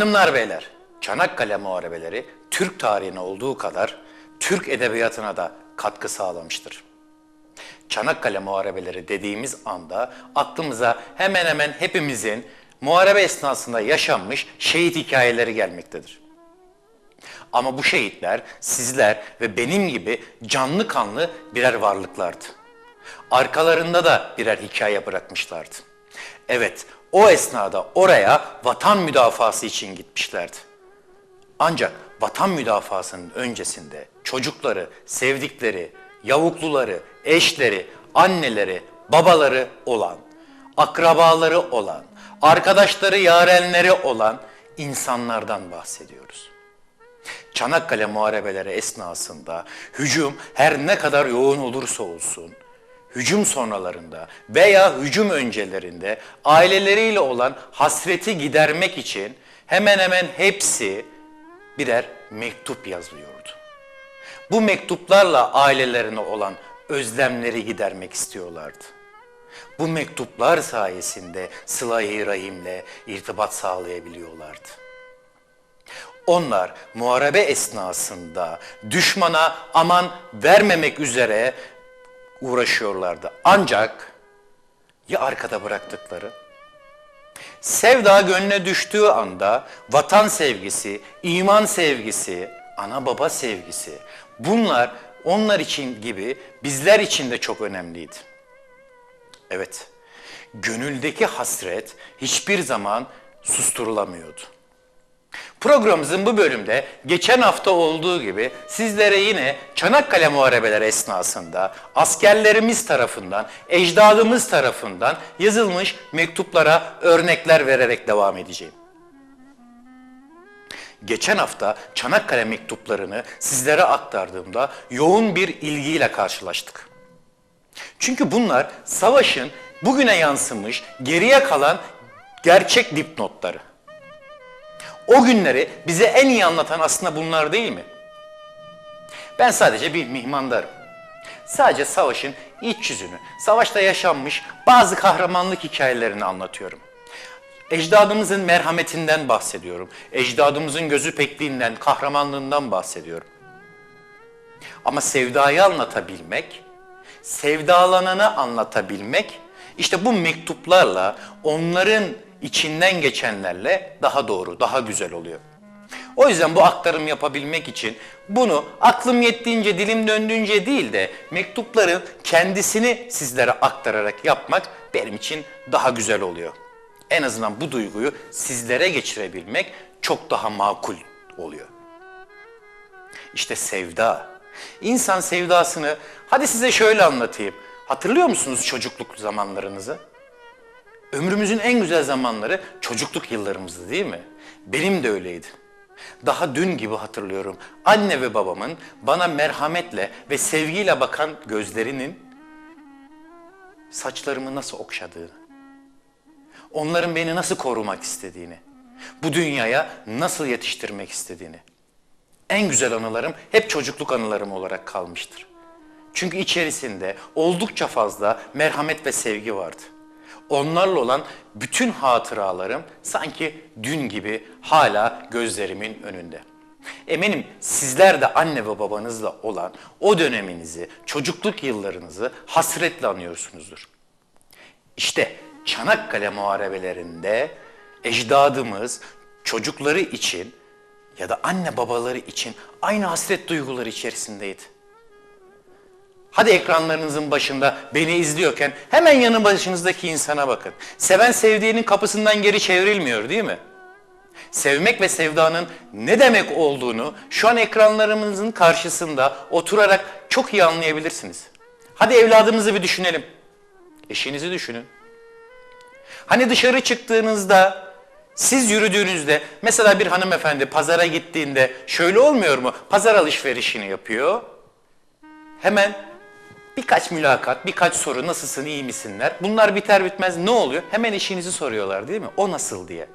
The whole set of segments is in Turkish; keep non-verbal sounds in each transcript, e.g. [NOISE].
Hanımlar beyler, Çanakkale Muharebeleri Türk tarihine olduğu kadar Türk edebiyatına da katkı sağlamıştır. Çanakkale Muharebeleri dediğimiz anda aklımıza hemen hemen hepimizin muharebe esnasında yaşanmış şehit hikayeleri gelmektedir. Ama bu şehitler sizler ve benim gibi canlı kanlı birer varlıklardı. Arkalarında da birer hikaye bırakmışlardı. Evet, o esnada oraya vatan müdafası için gitmişlerdi. Ancak vatan müdafasının öncesinde çocukları, sevdikleri, yavukluları, eşleri, anneleri, babaları olan, akrabaları olan, arkadaşları, yarenleri olan insanlardan bahsediyoruz. Çanakkale muharebeleri esnasında hücum her ne kadar yoğun olursa olsun, hücum sonralarında veya hücum öncelerinde aileleriyle olan hasreti gidermek için hemen hemen hepsi birer mektup yazılıyordu. Bu mektuplarla ailelerine olan özlemleri gidermek istiyorlardı. Bu mektuplar sayesinde sıla-i rahimle irtibat sağlayabiliyorlardı. Onlar muharebe esnasında düşmana aman vermemek üzere uğraşıyorlardı. Ancak ya arkada bıraktıkları? Sevda gönlüne düştüğü anda vatan sevgisi, iman sevgisi, ana baba sevgisi bunlar onlar için gibi bizler için de çok önemliydi. Evet, gönüldeki hasret hiçbir zaman susturulamıyordu. Programımızın bu bölümde geçen hafta olduğu gibi sizlere yine Çanakkale Muharebeleri esnasında askerlerimiz tarafından, ecdadımız tarafından yazılmış mektuplara örnekler vererek devam edeceğim. Geçen hafta Çanakkale mektuplarını sizlere aktardığımda yoğun bir ilgiyle karşılaştık. Çünkü bunlar savaşın bugüne yansımış, geriye kalan gerçek dipnotları. O günleri bize en iyi anlatan aslında bunlar değil mi? Ben sadece bir mihmandarım. Sadece savaşın iç yüzünü, savaşta yaşanmış bazı kahramanlık hikayelerini anlatıyorum. Ecdadımızın merhametinden bahsediyorum. Ecdadımızın gözü pekliğinden, kahramanlığından bahsediyorum. Ama sevdayı anlatabilmek, sevdalananı anlatabilmek, işte bu mektuplarla onların içinden geçenlerle daha doğru, daha güzel oluyor. O yüzden bu aktarım yapabilmek için bunu aklım yettiğince, dilim döndüğünce değil de mektupların kendisini sizlere aktararak yapmak benim için daha güzel oluyor. En azından bu duyguyu sizlere geçirebilmek çok daha makul oluyor. İşte sevda. İnsan sevdasını hadi size şöyle anlatayım. Hatırlıyor musunuz çocukluk zamanlarınızı? Ömrümüzün en güzel zamanları çocukluk yıllarımızdı değil mi? Benim de öyleydi. Daha dün gibi hatırlıyorum. Anne ve babamın bana merhametle ve sevgiyle bakan gözlerinin saçlarımı nasıl okşadığını, onların beni nasıl korumak istediğini, bu dünyaya nasıl yetiştirmek istediğini. En güzel anılarım hep çocukluk anılarım olarak kalmıştır. Çünkü içerisinde oldukça fazla merhamet ve sevgi vardı. Onlarla olan bütün hatıralarım sanki dün gibi hala gözlerimin önünde. Eminim sizler de anne ve babanızla olan o döneminizi, çocukluk yıllarınızı hasretle anıyorsunuzdur. İşte Çanakkale muharebelerinde ecdadımız çocukları için ya da anne babaları için aynı hasret duyguları içerisindeydi. Hadi ekranlarınızın başında beni izliyorken hemen yanı başınızdaki insana bakın. Seven sevdiğinin kapısından geri çevrilmiyor değil mi? Sevmek ve sevdanın ne demek olduğunu şu an ekranlarımızın karşısında oturarak çok iyi anlayabilirsiniz. Hadi evladımızı bir düşünelim. Eşinizi düşünün. Hani dışarı çıktığınızda siz yürüdüğünüzde mesela bir hanımefendi pazara gittiğinde şöyle olmuyor mu? Pazar alışverişini yapıyor. Hemen birkaç mülakat, birkaç soru nasılsın, iyi misinler? Bunlar biter bitmez ne oluyor? Hemen eşinizi soruyorlar değil mi? O nasıl diye.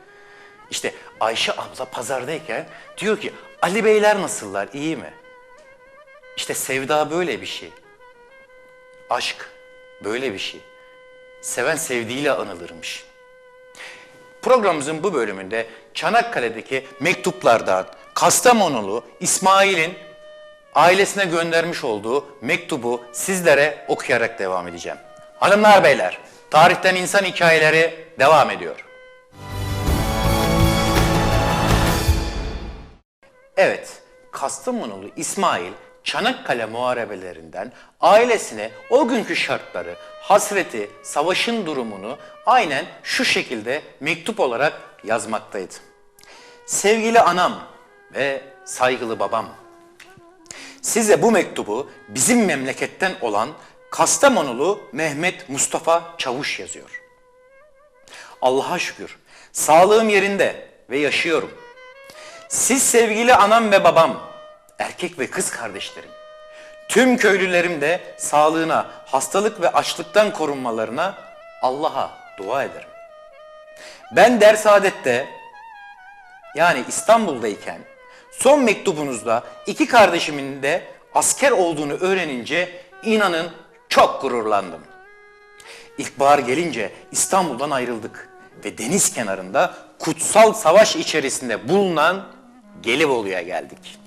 İşte Ayşe abla pazardayken diyor ki Ali beyler nasıllar, iyi mi? İşte sevda böyle bir şey. Aşk böyle bir şey. Seven sevdiğiyle anılırmış. Programımızın bu bölümünde Çanakkale'deki mektuplardan Kastamonulu İsmail'in ailesine göndermiş olduğu mektubu sizlere okuyarak devam edeceğim. Hanımlar beyler, tarihten insan hikayeleri devam ediyor. Evet, Kastamonulu İsmail Çanakkale muharebelerinden ailesine o günkü şartları, hasreti, savaşın durumunu aynen şu şekilde mektup olarak yazmaktaydı. Sevgili anam ve saygılı babam, size bu mektubu bizim memleketten olan Kastamonulu Mehmet Mustafa Çavuş yazıyor. Allah'a şükür sağlığım yerinde ve yaşıyorum. Siz sevgili anam ve babam, erkek ve kız kardeşlerim, tüm köylülerim de sağlığına, hastalık ve açlıktan korunmalarına Allah'a dua ederim. Ben Dersaadet'te yani İstanbul'dayken son mektubunuzda iki kardeşimin de asker olduğunu öğrenince inanın çok gururlandım. İlkbahar gelince İstanbul'dan ayrıldık ve deniz kenarında kutsal savaş içerisinde bulunan Gelibolu'ya geldik.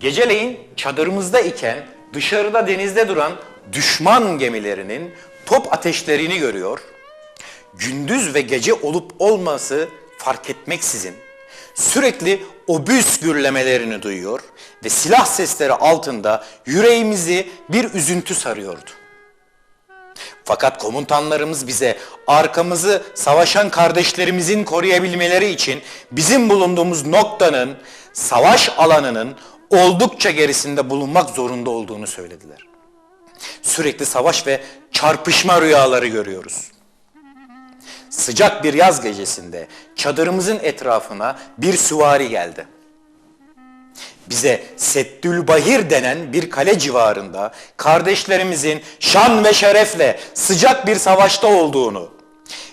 Geceleyin çadırımızda iken dışarıda denizde duran düşman gemilerinin top ateşlerini görüyor. Gündüz ve gece olup olması fark etmeksizin sürekli obüs gürlemelerini duyuyor ve silah sesleri altında yüreğimizi bir üzüntü sarıyordu. Fakat komutanlarımız bize arkamızı savaşan kardeşlerimizin koruyabilmeleri için bizim bulunduğumuz noktanın, savaş alanının oldukça gerisinde bulunmak zorunda olduğunu söylediler. Sürekli savaş ve çarpışma rüyaları görüyoruz. Sıcak bir yaz gecesinde çadırımızın etrafına bir süvari geldi bize Seddülbahir denen bir kale civarında kardeşlerimizin şan ve şerefle sıcak bir savaşta olduğunu,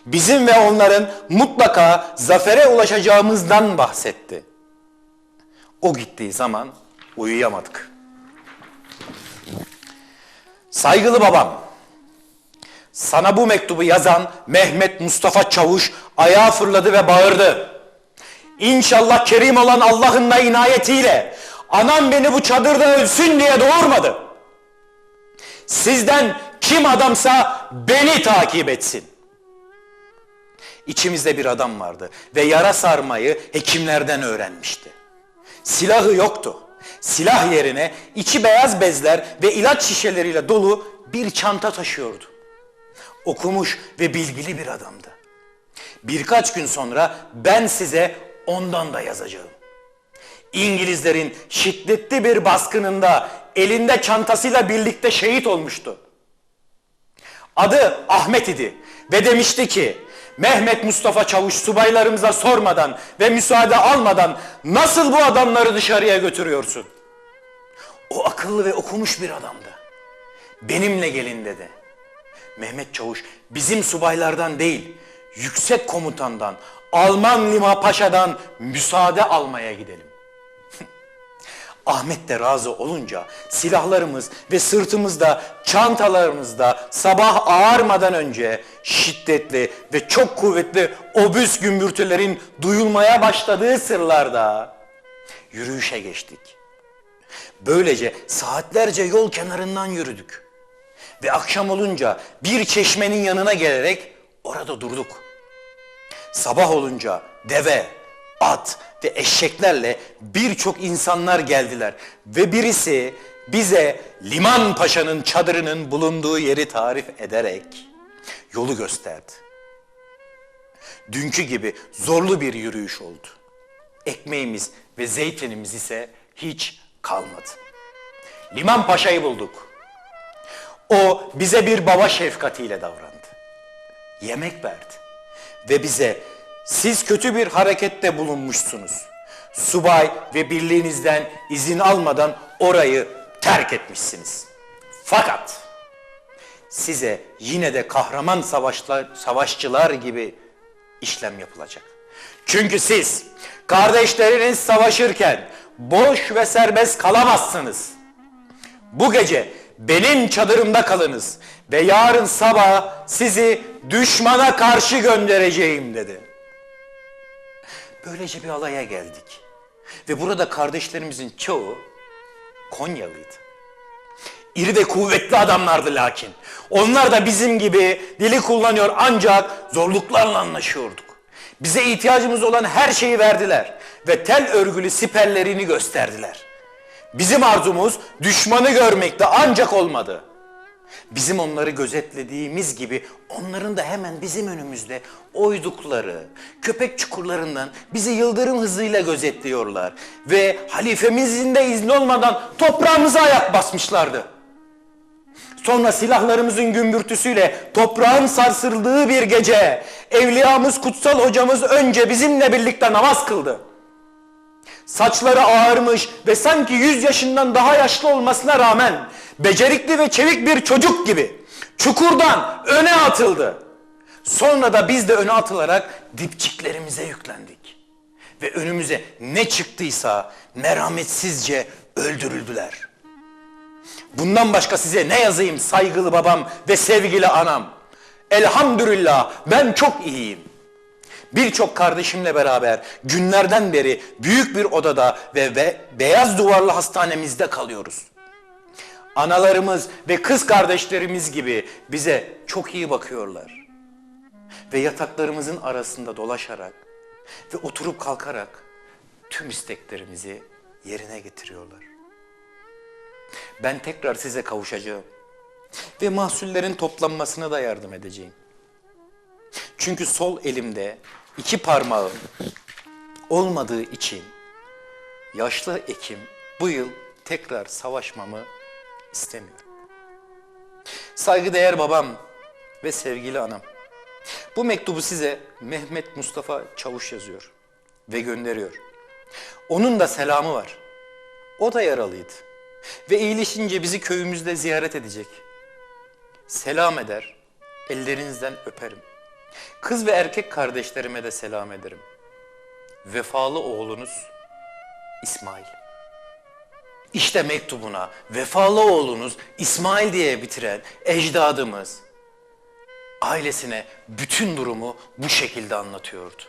bizim ve onların mutlaka zafere ulaşacağımızdan bahsetti. O gittiği zaman uyuyamadık. Saygılı babam, sana bu mektubu yazan Mehmet Mustafa Çavuş ayağa fırladı ve bağırdı. İnşallah kerim olan Allah'ın da inayetiyle anam beni bu çadırda ölsün diye doğurmadı. Sizden kim adamsa beni takip etsin. İçimizde bir adam vardı ve yara sarmayı hekimlerden öğrenmişti. Silahı yoktu. Silah yerine içi beyaz bezler ve ilaç şişeleriyle dolu bir çanta taşıyordu. Okumuş ve bilgili bir adamdı. Birkaç gün sonra ben size ondan da yazacağım. İngilizlerin şiddetli bir baskınında elinde çantasıyla birlikte şehit olmuştu. Adı Ahmet idi ve demişti ki Mehmet Mustafa Çavuş subaylarımıza sormadan ve müsaade almadan nasıl bu adamları dışarıya götürüyorsun? O akıllı ve okumuş bir adamdı. Benimle gelin dedi. Mehmet Çavuş bizim subaylardan değil, yüksek komutandan, Alman Lima Paşa'dan müsaade almaya gidelim. [LAUGHS] Ahmet de razı olunca silahlarımız ve sırtımızda, çantalarımızda sabah ağarmadan önce şiddetli ve çok kuvvetli obüs gümbürtülerin duyulmaya başladığı sırlarda yürüyüşe geçtik. Böylece saatlerce yol kenarından yürüdük. Ve akşam olunca bir çeşmenin yanına gelerek orada durduk. Sabah olunca deve, at ve eşeklerle birçok insanlar geldiler ve birisi bize Liman Paşa'nın çadırının bulunduğu yeri tarif ederek yolu gösterdi. Dünkü gibi zorlu bir yürüyüş oldu. Ekmeğimiz ve zeytinimiz ise hiç kalmadı. Liman Paşa'yı bulduk. O bize bir baba şefkatiyle davrandı. Yemek verdi ve bize siz kötü bir harekette bulunmuşsunuz. Subay ve birliğinizden izin almadan orayı terk etmişsiniz. Fakat size yine de kahraman savaşlar, savaşçılar gibi işlem yapılacak. Çünkü siz kardeşleriniz savaşırken boş ve serbest kalamazsınız. Bu gece benim çadırımda kalınız ve yarın sabah sizi düşmana karşı göndereceğim dedi. Böylece bir alaya geldik. Ve burada kardeşlerimizin çoğu Konyalıydı. İri ve kuvvetli adamlardı lakin. Onlar da bizim gibi dili kullanıyor ancak zorluklarla anlaşıyorduk. Bize ihtiyacımız olan her şeyi verdiler ve tel örgülü siperlerini gösterdiler. Bizim arzumuz düşmanı görmekte ancak olmadı. Bizim onları gözetlediğimiz gibi onların da hemen bizim önümüzde oydukları köpek çukurlarından bizi yıldırım hızıyla gözetliyorlar. Ve halifemizin de izni olmadan toprağımıza ayak basmışlardı. Sonra silahlarımızın gümbürtüsüyle toprağın sarsıldığı bir gece evliyamız kutsal hocamız önce bizimle birlikte namaz kıldı. Saçları ağarmış ve sanki 100 yaşından daha yaşlı olmasına rağmen becerikli ve çevik bir çocuk gibi çukurdan öne atıldı. Sonra da biz de öne atılarak dipçiklerimize yüklendik. Ve önümüze ne çıktıysa merhametsizce öldürüldüler. Bundan başka size ne yazayım saygılı babam ve sevgili anam. Elhamdülillah ben çok iyiyim. Birçok kardeşimle beraber günlerden beri büyük bir odada ve, ve beyaz duvarlı hastanemizde kalıyoruz. Analarımız ve kız kardeşlerimiz gibi bize çok iyi bakıyorlar. Ve yataklarımızın arasında dolaşarak ve oturup kalkarak tüm isteklerimizi yerine getiriyorlar. Ben tekrar size kavuşacağım ve mahsullerin toplanmasına da yardım edeceğim. Çünkü sol elimde iki parmağım olmadığı için yaşlı Ekim bu yıl tekrar savaşmamı istemiyor. Saygıdeğer babam ve sevgili anam. Bu mektubu size Mehmet Mustafa Çavuş yazıyor ve gönderiyor. Onun da selamı var. O da yaralıydı. Ve iyileşince bizi köyümüzde ziyaret edecek. Selam eder, ellerinizden öperim. Kız ve erkek kardeşlerime de selam ederim. Vefalı oğlunuz İsmail. İşte mektubuna vefalı oğlunuz İsmail diye bitiren ecdadımız ailesine bütün durumu bu şekilde anlatıyordu.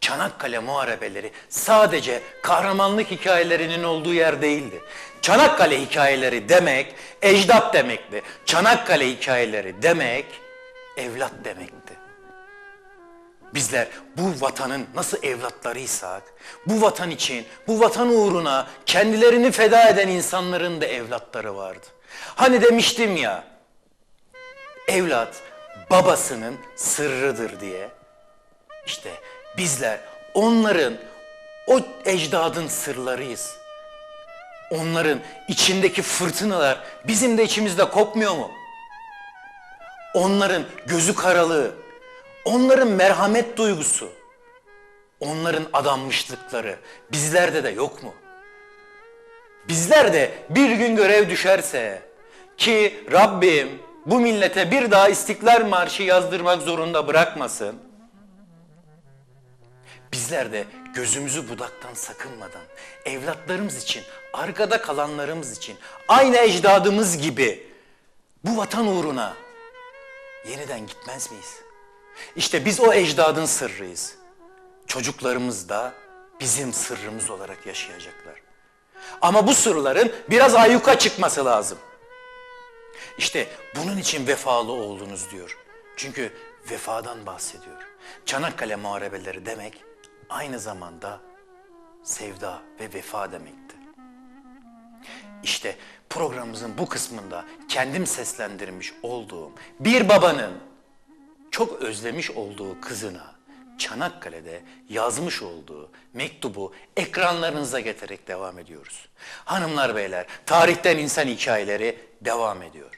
Çanakkale muharebeleri sadece kahramanlık hikayelerinin olduğu yer değildi. Çanakkale hikayeleri demek ecdat demekti. Çanakkale hikayeleri demek evlat demekti. Bizler bu vatanın nasıl evlatlarıysak, bu vatan için, bu vatan uğruna kendilerini feda eden insanların da evlatları vardı. Hani demiştim ya, evlat babasının sırrıdır diye. İşte bizler onların, o ecdadın sırlarıyız. Onların içindeki fırtınalar bizim de içimizde kopmuyor mu? Onların gözü karalığı, onların merhamet duygusu, onların adanmışlıkları bizlerde de yok mu? Bizler de bir gün görev düşerse ki Rabbim bu millete bir daha İstiklal Marşı yazdırmak zorunda bırakmasın. Bizler de gözümüzü budaktan sakınmadan evlatlarımız için, arkada kalanlarımız için aynı ecdadımız gibi bu vatan uğruna yeniden gitmez miyiz? İşte biz o ecdadın sırrıyız. Çocuklarımız da bizim sırrımız olarak yaşayacaklar. Ama bu sırların biraz ayyuka çıkması lazım. İşte bunun için vefalı oğlunuz diyor. Çünkü vefadan bahsediyor. Çanakkale muharebeleri demek aynı zamanda sevda ve vefa demekti. İşte programımızın bu kısmında kendim seslendirmiş olduğum bir babanın çok özlemiş olduğu kızına Çanakkale'de yazmış olduğu mektubu ekranlarınıza getirerek devam ediyoruz. Hanımlar beyler, tarihten insan hikayeleri devam ediyor.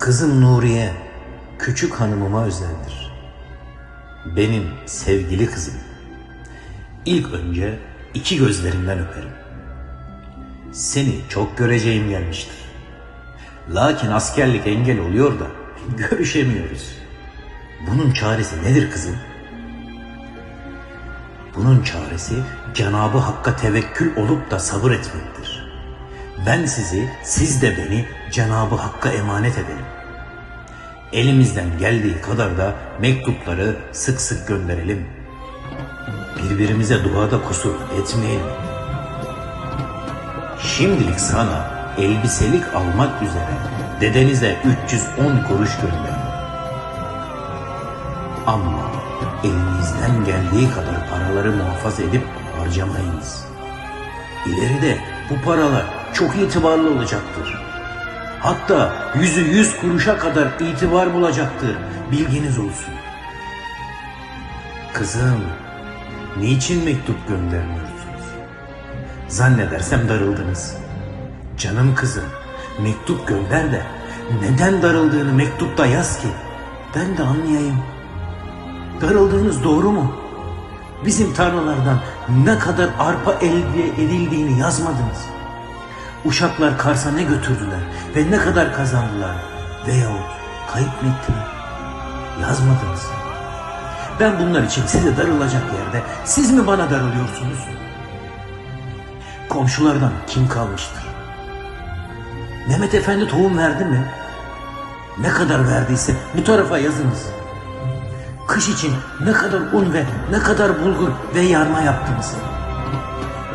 Kızım Nuriye, küçük hanımıma özeldir. Benim sevgili kızım. İlk önce iki gözlerimden öperim. Seni çok göreceğim gelmiştir. Lakin askerlik engel oluyor da görüşemiyoruz. Bunun çaresi nedir kızım? Bunun çaresi Cenabı Hakk'a tevekkül olup da sabır etmektir. ben sizi, siz de beni Cenabı Hakk'a emanet edelim. Elimizden geldiği kadar da mektupları sık sık gönderelim. Birbirimize duada kusur etmeyelim. Şimdilik sana elbiselik almak üzere dedenize 310 kuruş gönder. Ama elinizden geldiği kadar paraları muhafaza edip harcamayınız. İleride bu paralar çok itibarlı olacaktır. Hatta yüzü yüz kuruşa kadar itibar bulacaktır. Bilginiz olsun. Kızım, niçin mektup göndermiyorsunuz? Zannedersem darıldınız. Canım kızım, mektup gönder de neden darıldığını mektupta yaz ki ben de anlayayım. Darıldığınız doğru mu? Bizim tarlalardan ne kadar arpa elde edildiğini yazmadınız. Uşaklar Kars'a ne götürdüler ve ne kadar kazandılar veyahut kayıp mı ettiler? Yazmadınız. Ben bunlar için size darılacak yerde siz mi bana darılıyorsunuz? Komşulardan kim kalmıştır? Mehmet Efendi tohum verdi mi? Ne kadar verdiyse bu tarafa yazınız. Kış için ne kadar un ve ne kadar bulgur ve yarma yaptınız.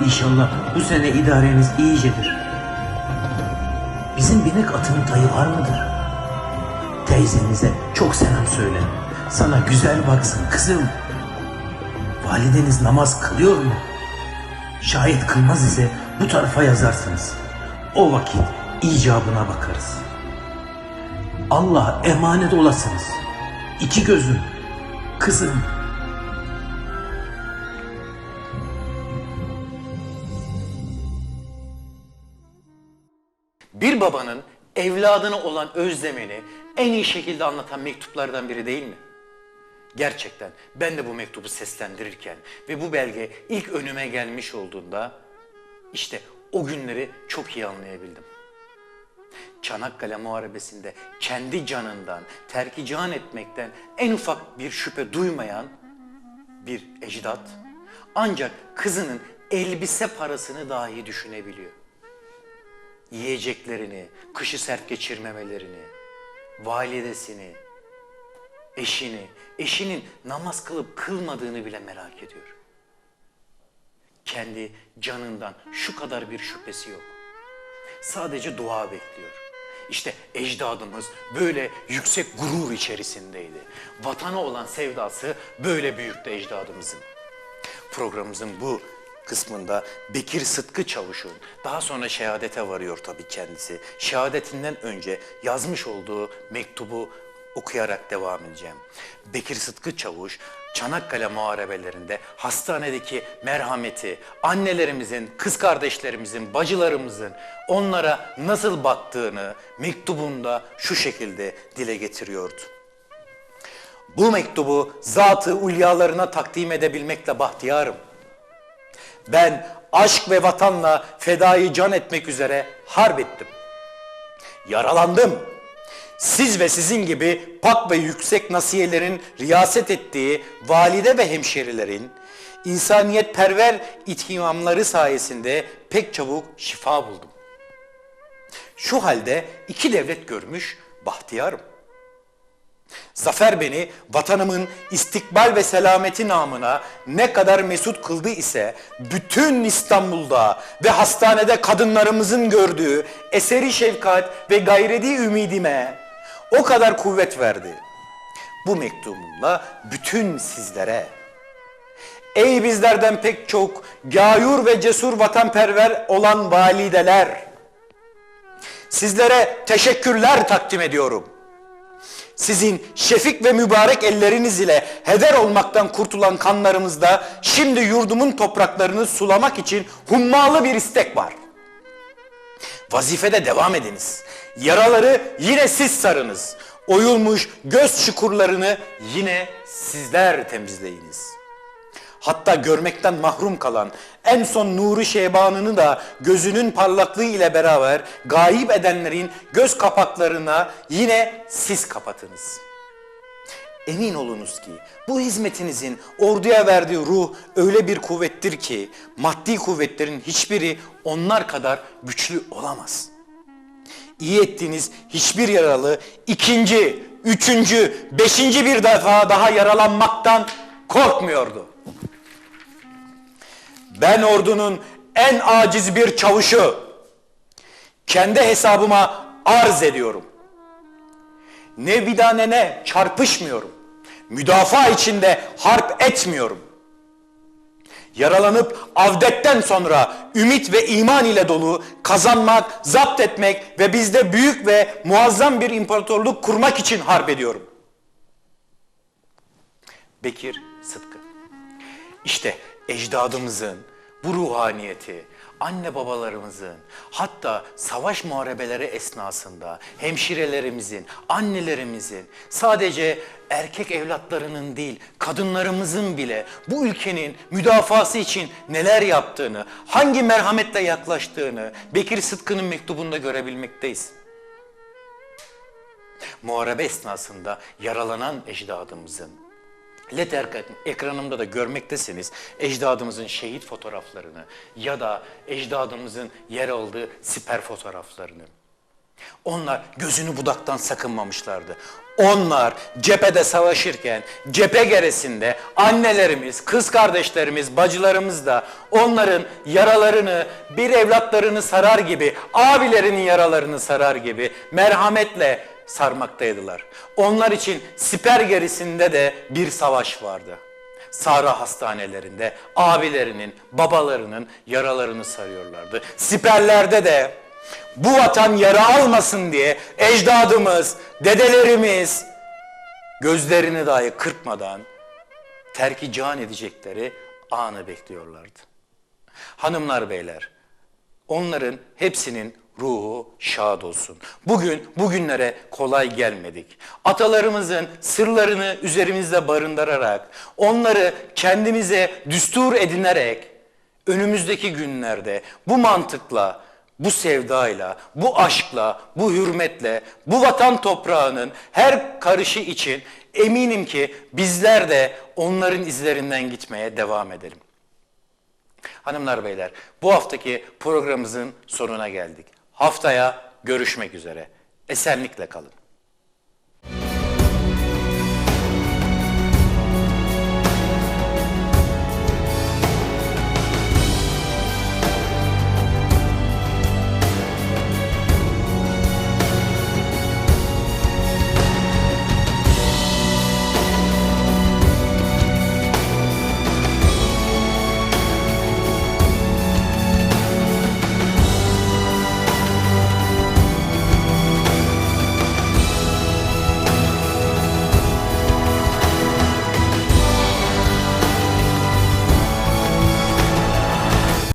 İnşallah bu sene idareniz iyicedir. Bizim binek atının tayı var mıdır? Teyzenize çok selam söyle. Sana güzel baksın kızım. Valideniz namaz kılıyor mu? Şayet kılmaz ise bu tarafa yazarsınız. O vakit icabına bakarız. Allah'a emanet olasınız. İki gözüm, kızım. Bir babanın evladına olan özlemini en iyi şekilde anlatan mektuplardan biri değil mi? Gerçekten ben de bu mektubu seslendirirken ve bu belge ilk önüme gelmiş olduğunda işte o günleri çok iyi anlayabildim. Çanakkale Muharebesi'nde kendi canından terki can etmekten en ufak bir şüphe duymayan bir ecdat ancak kızının elbise parasını dahi düşünebiliyor yiyeceklerini, kışı sert geçirmemelerini, validesini, eşini, eşinin namaz kılıp kılmadığını bile merak ediyor. Kendi canından şu kadar bir şüphesi yok. Sadece dua bekliyor. İşte ecdadımız böyle yüksek gurur içerisindeydi. Vatana olan sevdası böyle büyüktü ecdadımızın. Programımızın bu kısmında Bekir Sıtkı Çavuş'un daha sonra şehadete varıyor tabii kendisi. Şehadetinden önce yazmış olduğu mektubu okuyarak devam edeceğim. Bekir Sıtkı Çavuş Çanakkale muharebelerinde hastanedeki merhameti, annelerimizin, kız kardeşlerimizin, bacılarımızın onlara nasıl baktığını mektubunda şu şekilde dile getiriyordu. Bu mektubu zatı ulyalarına takdim edebilmekle bahtiyarım. Ben aşk ve vatanla fedayı can etmek üzere harp ettim. Yaralandım. Siz ve sizin gibi pak ve yüksek nasiyelerin riyaset ettiği valide ve hemşerilerin insaniyet perver ithimamları sayesinde pek çabuk şifa buldum. Şu halde iki devlet görmüş bahtiyarım. Zafer beni vatanımın istikbal ve selameti namına ne kadar mesut kıldı ise bütün İstanbul'da ve hastanede kadınlarımızın gördüğü eseri şefkat ve gayreti ümidime o kadar kuvvet verdi. Bu mektubumla bütün sizlere Ey bizlerden pek çok gayur ve cesur vatanperver olan valideler sizlere teşekkürler takdim ediyorum. Sizin şefik ve mübarek elleriniz ile heder olmaktan kurtulan kanlarımızda şimdi yurdumun topraklarını sulamak için hummalı bir istek var. Vazifede devam ediniz. Yaraları yine siz sarınız. Oyulmuş göz çukurlarını yine sizler temizleyiniz. Hatta görmekten mahrum kalan en son nuru şebanını da gözünün parlaklığı ile beraber gayip edenlerin göz kapaklarına yine siz kapatınız. Emin olunuz ki bu hizmetinizin orduya verdiği ruh öyle bir kuvvettir ki maddi kuvvetlerin hiçbiri onlar kadar güçlü olamaz. İyi ettiğiniz hiçbir yaralı ikinci, üçüncü, beşinci bir defa daha yaralanmaktan korkmuyordu. Ben ordunun en aciz bir çavuşu. Kendi hesabıma arz ediyorum. Ne vidanene çarpışmıyorum. Müdafaa içinde harp etmiyorum. Yaralanıp avdetten sonra ümit ve iman ile dolu kazanmak, zapt etmek ve bizde büyük ve muazzam bir imparatorluk kurmak için harp ediyorum. Bekir Sıtkı İşte ecdadımızın bu ruhaniyeti, anne babalarımızın, hatta savaş muharebeleri esnasında hemşirelerimizin, annelerimizin, sadece erkek evlatlarının değil, kadınlarımızın bile bu ülkenin müdafası için neler yaptığını, hangi merhametle yaklaştığını Bekir Sıtkı'nın mektubunda görebilmekteyiz. Muharebe esnasında yaralanan ecdadımızın, LED ek- ekranımda da görmektesiniz ecdadımızın şehit fotoğraflarını ya da ecdadımızın yer aldığı siper fotoğraflarını. Onlar gözünü budaktan sakınmamışlardı. Onlar cephede savaşırken cephe gerisinde annelerimiz, kız kardeşlerimiz, bacılarımız da onların yaralarını bir evlatlarını sarar gibi, abilerinin yaralarını sarar gibi merhametle sarmaktaydılar. Onlar için siper gerisinde de bir savaş vardı. Sahra hastanelerinde abilerinin, babalarının yaralarını sarıyorlardı. Siperlerde de bu vatan yara almasın diye ecdadımız, dedelerimiz gözlerini dahi kırpmadan terki can edecekleri anı bekliyorlardı. Hanımlar beyler, onların hepsinin ruhu şad olsun. Bugün bugünlere kolay gelmedik. Atalarımızın sırlarını üzerimizde barındırarak, onları kendimize düstur edinerek önümüzdeki günlerde bu mantıkla, bu sevdayla, bu aşkla, bu hürmetle, bu vatan toprağının her karışı için eminim ki bizler de onların izlerinden gitmeye devam edelim. Hanımlar beyler bu haftaki programımızın sonuna geldik. Haftaya görüşmek üzere. Esenlikle kalın.